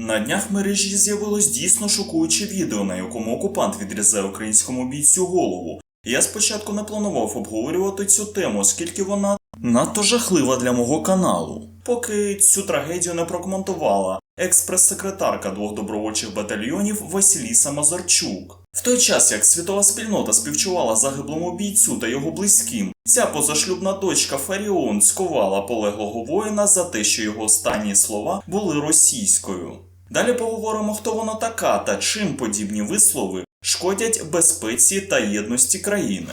На днях в мережі з'явилось дійсно шокуюче відео, на якому окупант відрізає українському бійцю голову. Я спочатку не планував обговорювати цю тему, оскільки вона надто жахлива для мого каналу. Поки цю трагедію не прокоментувала експрес-секретарка двох добровольчих батальйонів Василіса Мазарчук. В той час, як світова спільнота співчувала загиблому бійцю та його близьким, ця позашлюбна дочка Фаріон сковала полеглого воїна за те, що його останні слова були російською. Далі поговоримо, хто вона така та чим подібні вислови шкодять безпеці та єдності країни.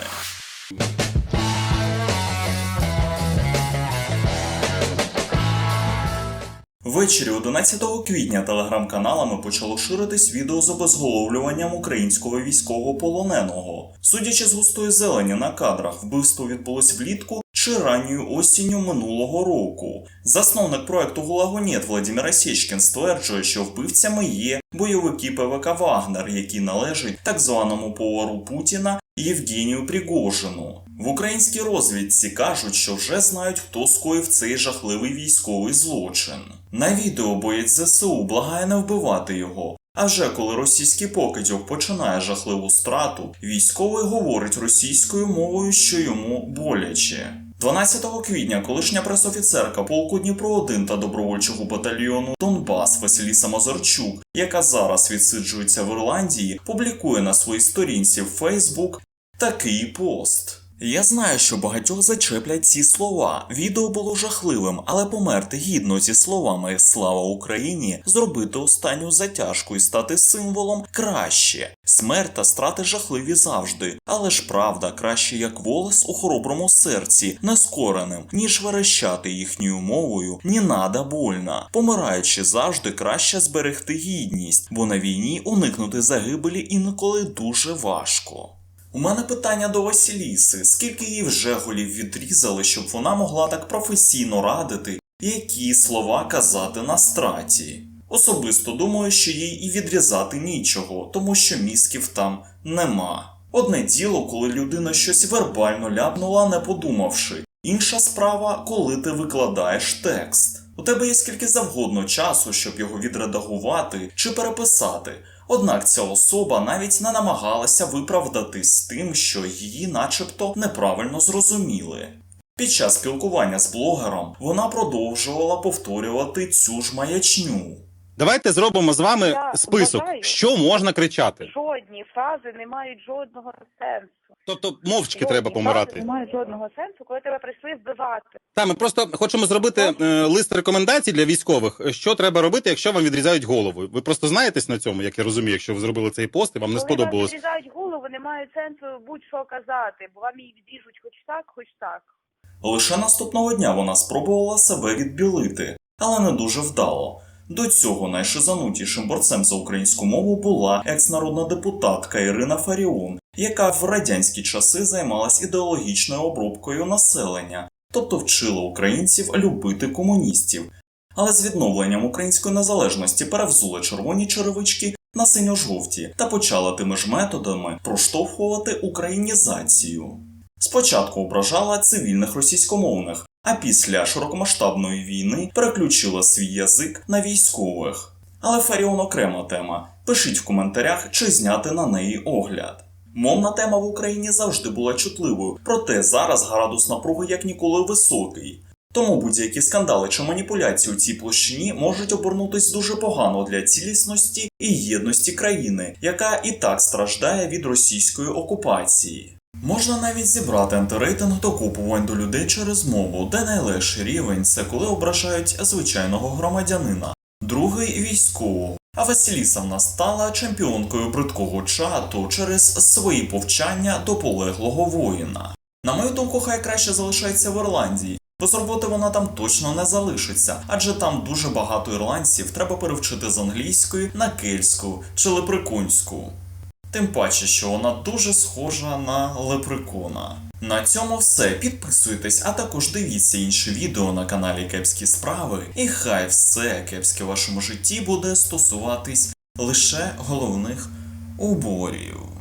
Ввечері 11 квітня телеграм-каналами почало ширитись відео з обезголовлюванням українського військового полоненого. Судячи з густої зелені на кадрах, вбивство відбулось влітку чи ранньою осінню минулого року. Засновник проекту Гулагонєт Владимир Сєчкін стверджує, що вбивцями є бойовики ПВК Вагнер, які належать так званому повару Путіна Євгенію Пригожину. В українській розвідці кажуть, що вже знають, хто скоїв цей жахливий військовий злочин. На відео боєць ЗСУ благає не вбивати його. А вже коли російський покидьок починає жахливу страту, військовий говорить російською мовою, що йому боляче. 12 квітня колишня пресофіцерка полку Дніпро 1 та добровольчого батальйону Донбас Василіса Мазарчук, яка зараз відсиджується в Ірландії, публікує на своїй сторінці в Фейсбук такий пост. Я знаю, що багатьох зачеплять ці слова. Відео було жахливим, але померти гідно зі словами Слава Україні, зробити останню затяжку і стати символом краще. Смерть та страти жахливі завжди, але ж правда краще як волос у хороброму серці, нескореним, ніж верещати їхньою мовою, ні нада больна. Помираючи завжди краще зберегти гідність, бо на війні уникнути загибелі інколи дуже важко. У мене питання до Василіси: скільки їй вже голів відрізали, щоб вона могла так професійно радити, які слова казати на страті? Особисто думаю, що їй і відрізати нічого, тому що мізків там нема. Одне діло, коли людина щось вербально ляпнула, не подумавши. Інша справа, коли ти викладаєш текст. У тебе є скільки завгодно часу, щоб його відредагувати чи переписати. Однак ця особа навіть не намагалася виправдатись тим, що її начебто неправильно зрозуміли. Під час спілкування з блогером вона продовжувала повторювати цю ж маячню. Давайте зробимо з вами Я список, вважаю- що можна кричати. Жодні фрази не мають жодного сенсу. Тобто мовчки Жодні треба фрази помирати. Не мають жодного сенсу, коли тебе прийшли вбивати. Та ми просто хочемо зробити е, лист рекомендацій для військових, що треба робити, якщо вам відрізають голову. Ви просто знаєтесь на цьому, як я розумію, якщо ви зробили цей пост і вам не коли сподобалось. вам відрізають голову, не мають сенсу будь-що казати, бо вам її відріжуть хоч так, хоч так. Лише наступного дня вона спробувала себе відбілити, але не дуже вдало. До цього найшизанутішим борцем за українську мову була екс-народна депутатка Ірина Фаріон, яка в радянські часи займалась ідеологічною обробкою населення, тобто вчила українців любити комуністів. Але з відновленням української незалежності перевзули червоні черевички на синьо-жовті та почала тими ж методами проштовхувати українізацію. Спочатку ображала цивільних російськомовних, а після широкомасштабної війни переключила свій язик на військових. Але Фаріон окрема тема. Пишіть в коментарях, чи зняти на неї огляд. Мовна тема в Україні завжди була чутливою, проте зараз градус напруги як ніколи високий. Тому будь-які скандали чи маніпуляції у цій площині можуть обернутись дуже погано для цілісності і єдності країни, яка і так страждає від російської окупації. Можна навіть зібрати антирейтинг докупувань до людей через мову, де найлегший рівень це коли ображають звичайного громадянина, другий військового. А Василіса в стала чемпіонкою бридкого чату через свої повчання до полеглого воїна. На мою думку, хай краще залишається в Ірландії, бо з роботи вона там точно не залишиться, адже там дуже багато ірландців треба перевчити з англійської на кельтську чи леприконську. Тим паче, що вона дуже схожа на лепрекона. На цьому все. Підписуйтесь, а також дивіться інші відео на каналі Кепські Справи. І хай все кепське в вашому житті буде стосуватись лише головних уборів.